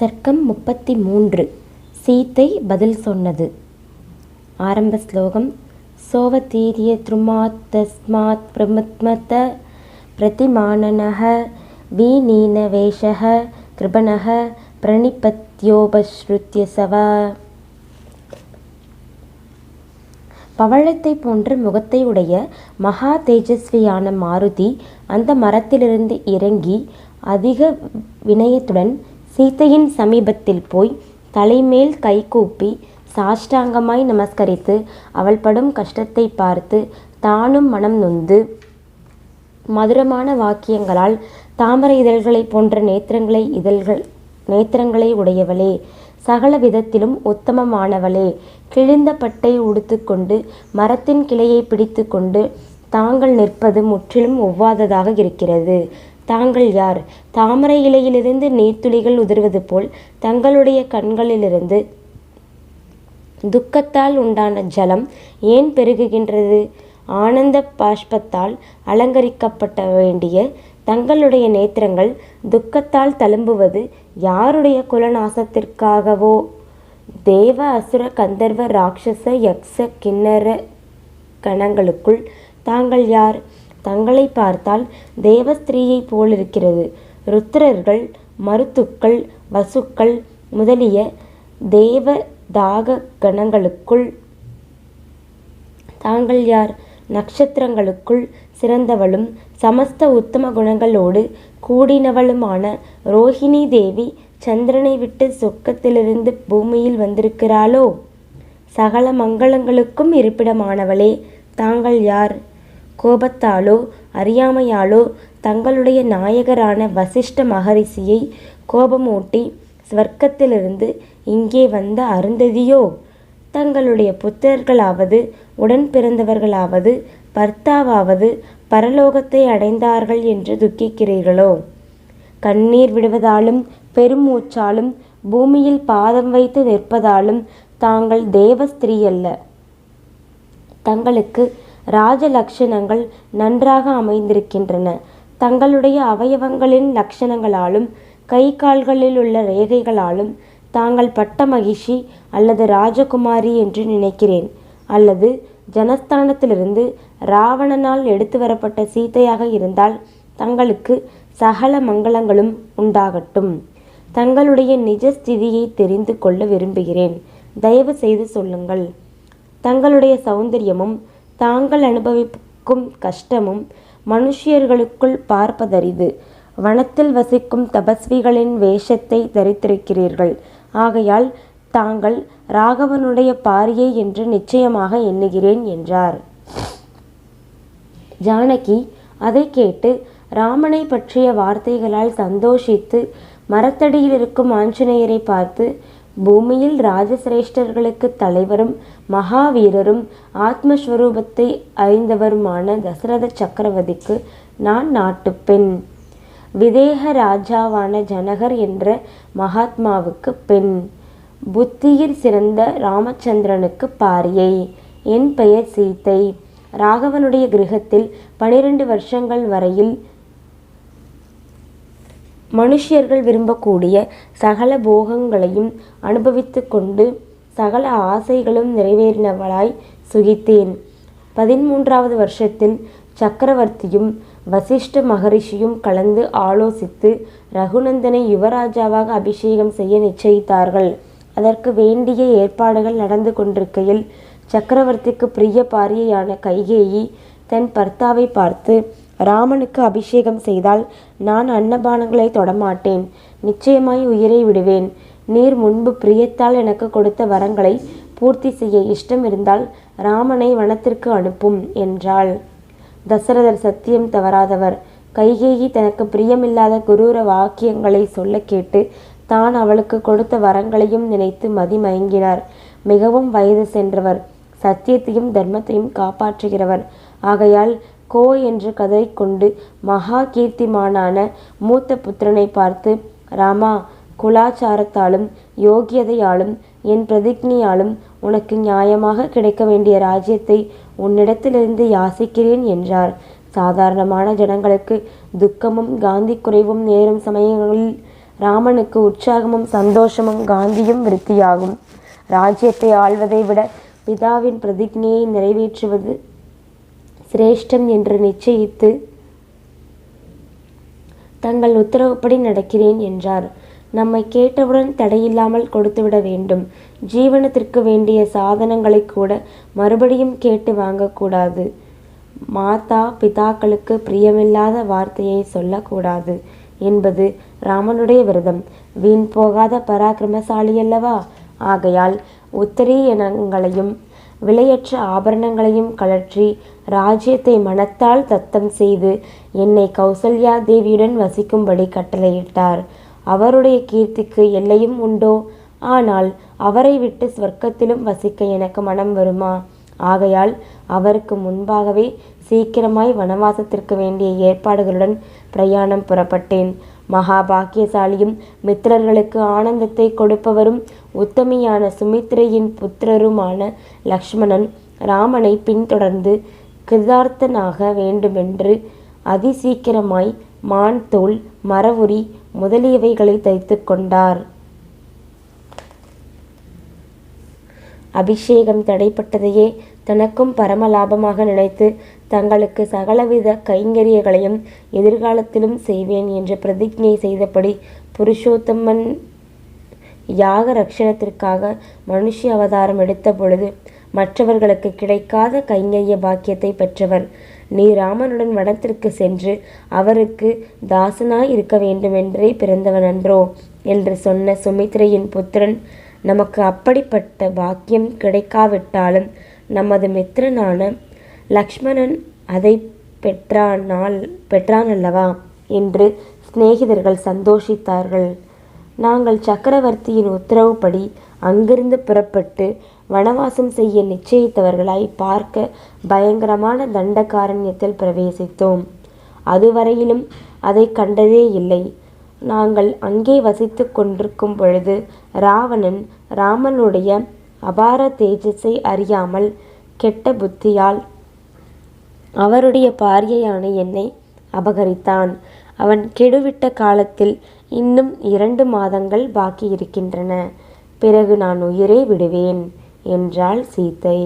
சர்க்கம் முப்பத்தி மூன்று சீத்தை பதில் சொன்னது. ஆரம்ப ஸ்லோகம். சோவதீரிய த்ருமாத் தஸ்மாத் பிரமுத்மத பிரதிமானனக வீணீனவேஷக கிருபனக பிரணிபத்யோபஸ்ருத்ய சவ பவழத்தை போன்ற முகத்தை உடைய மகா தேஜஸ்வியான மாருதி அந்த மரத்திலிருந்து இறங்கி அதிக வினயத்துடன் சீத்தையின் சமீபத்தில் போய் தலைமேல் கைகூப்பி சாஷ்டாங்கமாய் நமஸ்கரித்து அவள் படும் கஷ்டத்தை பார்த்து தானும் மனம் நொந்து மதுரமான வாக்கியங்களால் தாமரை இதழ்களை போன்ற நேத்திரங்களை இதழ்கள் நேத்திரங்களை உடையவளே சகல விதத்திலும் உத்தமமானவளே கிழிந்த பட்டை உடுத்துக்கொண்டு மரத்தின் கிளையை பிடித்து கொண்டு தாங்கள் நிற்பது முற்றிலும் ஒவ்வாததாக இருக்கிறது. தாங்கள் யார்? தாமரை இலையிலிருந்து நீர்த்துளிகள் உதிர்வது போல் தங்களுடைய கண்களிலிருந்து துக்கத்தால் உண்டான ஜலம் ஏன் பெருகுகின்றது? ஆனந்த பாஷ்பத்தால் அலங்கரிக்கப்பட வேண்டிய தங்களுடைய நேத்திரங்கள் துக்கத்தால் தழும்புவது யாருடைய குலநாசத்திற்காகவோ? தேவ அசுர கந்தர்வ ராட்சச யக்ஷ கிண்ணற கணங்களுக்குள் தாங்கள் யார்? தங்களை பார்த்தால் தேவஸ்திரீயைப் போலிருக்கிறது. ருத்திரர்கள் மருத்துக்கள் வசுக்கள் முதலிய தேவ தாக கணங்களுக்குள் தாங்கள் யார்? நட்சத்திரங்களுக்குள் சிறந்தவளும் சமஸ்த உத்தம குணங்களோடு கூடினவளுமான ரோஹிணி தேவி சந்திரனை விட்டு சொக்கத்திலிருந்து பூமியில் வந்திருக்கிறாளோ? சகல மங்களங்களுக்கும் இருப்பிடமானவளே தாங்கள் யார்? கோபத்தாலோ அறியாமையாலோ தங்களுடைய நாயகரான வசிஷ்ட மகரிஷியை கோபமூட்டி ஸ்வர்க்கத்திலிருந்து இங்கே வந்த அருந்ததியோ? தங்களுடைய புத்திரர்களாவது உடன் பிறந்தவர்களாவது பர்த்தாவாவது பரலோகத்தை அடைந்தார்கள் என்று துக்கிக்கிறீர்களோ? கண்ணீர் விடுவதாலும் பெருமூச்சாலும் பூமியில் பாதம் வைத்து நிற்பதாலும் தாங்கள் தேவஸ்திரீ அல்ல தங்களுக்கு ராஜலக்ஷணங்கள் நன்றாக அமைந்திருக்கின்றன. தங்களுடைய அவயவங்களின் லட்சணங்களாலும் கை கால்களில் உள்ள ரேகைகளாலும் தாங்கள் பட்ட மகிஷி அல்லது ராஜகுமாரி என்று நினைக்கிறேன். அல்லது ஜனஸ்தானத்திலிருந்து ராவணனால் எடுத்து வரப்பட்ட சீதையாக இருந்தால் தங்களுக்கு சகல மங்களங்களும் உண்டாகட்டும். தங்களுடைய நிஜ ஸ்திதியை தெரிந்து கொள்ள விரும்புகிறேன். தயவு செய்து சொல்லுங்கள். தங்களுடைய சௌந்தரியமும் தாங்கள் அனுபவிக்கும் கஷ்டமும் மனுஷியர்களுக்குள் பார்ப்பதரிது வனத்தில் வசிக்கும் தபஸ்விகளின் வேஷத்தை தரித்திருக்கிறீர்கள். ஆகையால் தாங்கள் ராகவனுடைய பாரியை என்று நிச்சயமாக எண்ணுகிறேன் என்றார். ஜானகி அதை கேட்டு ராமனை பற்றிய வார்த்தைகளால் சந்தோஷித்து மரத்தடியில் இருக்கும் ஆஞ்சநேயரை பார்த்து பூமியில் ராஜசிரேஷ்டர்களுக்கு தலைவரும் மகாவீரரும் ஆத்மஸ்வரூபத்தை அறிந்தவருமான தசரத சக்கரவர்த்திக்கு நான் நாட்டுப்பெண் விதேக ராஜாவான ஜனகர் என்ற மகாத்மாவுக்கு பெண். புத்தியில் சிறந்த ராமச்சந்திரனுக்கு பாரியை. என் பெயர் சீத்தை. ராகவனுடைய கிரகத்தில் பனிரெண்டு வருஷங்கள் வரையில் மனுஷியர்கள் விரும்பக்கூடிய சகல போகங்களையும் அனுபவித்து கொண்டு சகல ஆசைகளும் நிறைவேறினவளாய் சுகித்தேன். பதிமூன்றாவது வருஷத்தில் சக்கரவர்த்தியும் வசிஷ்ட மகரிஷியும் கலந்து ஆலோசித்து ரகுநந்தனை யுவராஜாவாக அபிஷேகம் செய்ய நிச்சயித்தார்கள். அதற்கு வேண்டிய ஏற்பாடுகள் நடந்து கொண்டிருக்கையில் சக்கரவர்த்திக்கு பிரிய பாரியையான கைகேயி தன் பர்த்தாவை பார்த்து ராமனுக்கு அபிஷேகம் செய்தால் நான் அன்னபானங்களை தொடமாட்டேன். நிச்சயமாய் உயிரை விடுவேன். நீர் முன்பு பிரியத்தால் எனக்கு கொடுத்த வரங்களை பூர்த்தி செய்ய இஷ்டம் இருந்தால் ராமனை வனத்திற்கு அனுப்பும் என்றாள். தசரதர் சத்தியம் தவறாதவர். கைகேயி தனக்கு பிரியமில்லாத குரூர வாக்கியங்களை சொல்ல கேட்டு தான் அவளுக்கு கொடுத்த வரங்களையும் நினைத்து மதிமயங்கினார் மிகவும் வயது சென்றவர். சத்தியத்தையும் தர்மத்தையும் காப்பாற்றுகிறவர். ஆகையால் கோ என்று கதறிக்கொண்டு மகா கீர்த்திமானான மூத்த புத்திரனை பார்த்து ராமா குலாச்சாரத்தாலும் யோகியதையாலும் என் பிரதிக்னியாலும் உனக்கு நியாயமாக கிடைக்க வேண்டிய ராஜ்யத்தை உன்னிடத்திலிருந்து யாசிக்கிறேன் என்றார். சாதாரணமான ஜனங்களுக்கு துக்கமும் காந்தி குறைவும் நேரும் சமயங்களில் ராமனுக்கு உற்சாகமும் சந்தோஷமும் காந்தியும் விருத்தியாகும். ராஜ்யத்தை ஆள்வதை விட பிதாவின் பிரதிஜையை நிறைவேற்றுவது சிரேஷ்டம் என்று நிச்சயித்து தங்கள் உத்தரவுப்படி நடக்கிறேன் என்றார். நம்மை கேட்டவுடன் தடையில்லாமல் கொடுத்துவிட வேண்டும். ஜீவனத்திற்கு வேண்டிய சாதனங்களை கூட மறுபடியும் கேட்டு வாங்கக்கூடாது. மாதா பிதாக்களுக்கு பிரியமில்லாத வார்த்தையை சொல்லக்கூடாது என்பது ராமனுடைய விரதம். வீண் போகாத பராக்கிரமசாலி அல்லவா ஆகையால் உத்தரீயனங்களையும் விலையற்ற ஆபரணங்களையும் கழற்றி ராஜ்யத்தை மனத்தால் தத்தம் செய்து என்னை கௌசல்யா தேவியுடன் வசிக்கும்படி கட்டளையிட்டார். அவருடைய கீர்த்திக்கு எல்லையும் உண்டோ? ஆனால் அவரை விட்டு ஸ்வர்க்கத்திலும் வசிக்க எனக்கு மனம் வருமா? ஆகையால் அவருக்கு முன்பாகவே சீக்கிரமாய் வனவாசத்திற்கு வேண்டிய ஏற்பாடுகளுடன் பிரயாணம் புறப்பட்டேன். மகாபாக்கியசாலியும் மித்திரர்களுக்கு ஆனந்தத்தை கொடுப்பவரும் உத்தமியான சுமித்ரையின் புத்திரருமான லக்ஷ்மணன் ராமனை பின்தொடர்ந்து கிருதார்த்தனாக வேண்டுமென்று அதிசீக்கிரமாய் மான் தோல் மரவுரி முதலியவைகளை தைத்து கொண்டார். அபிஷேகம் தடைப்பட்டதையே தனக்கும் பரம லாபமாக நினைத்து தங்களுக்கு சகலவித கைங்கரியங்களையும் எதிர்காலத்திலும் செய்வேன் என்று பிரதிஜை செய்தபடி புருஷோத்தமன் யாக ரட்சணத்திற்காக மனுஷ அவதாரம் எடுத்த பொழுது மற்றவர்களுக்கு கிடைக்காத கைங்கரிய பாக்கியத்தை பெற்றவர். நீ ராமனுடன் வனத்திற்கு சென்று அவருக்கு தாசனாய் இருக்க வேண்டுமென்றே பிறந்தவன் அன்றோ என்று சொன்ன சுமித்ரையின் புத்திரன் நமக்கு அப்படிப்பட்ட பாக்கியம் கிடைக்காவிட்டாலும் நமது மித்திரனான லக்ஷ்மணன் அதை பெற்றானால் பெற்றானல்லவா? என்று சிநேகிதர்கள் சந்தோஷித்தார்கள். நாங்கள் சக்கரவர்த்தியின் உத்தரவுப்படி அங்கிருந்து புறப்பட்டு வனவாசம் செய்ய நிச்சயித்தவர்களாய் பார்க்க பயங்கரமான தண்டகாரண்யத்தில் பிரவேசித்தோம். அதுவரையிலும் அதை கண்டதே இல்லை. நாங்கள் அங்கே வசித்து கொண்டிருக்கும் பொழுது ராவணன் ராமனுடைய அபார தேஜஸை அறியாமல் கெட்ட புத்தியால் அவருடைய பாரியையான என்னை அபகரித்தான். அவன் கெடுவிட்ட காலத்தில் இன்னும் இரண்டு மாதங்கள் பாக்கி இருக்கின்றன. பிறகு நான் உயிரே விடுவேன் என்றாள் சீதை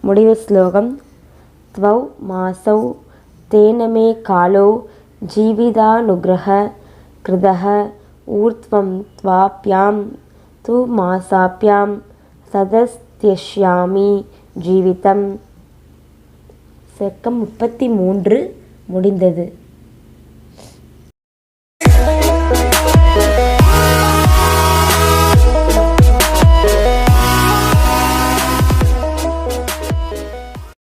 முடிவு ஸ்லோகம். த்வௌ மாசௌ தேனமே காலோ ஜீவிதானுகிரக கிருதக ஊர்த்வம் துவாப்யாம் त्वाभ्यां तु मासाभ्यां சதஸ்தியஷ்யாமி ஜீவிதம் செக்கம் முப்பத்தி மூன்று முடிந்தது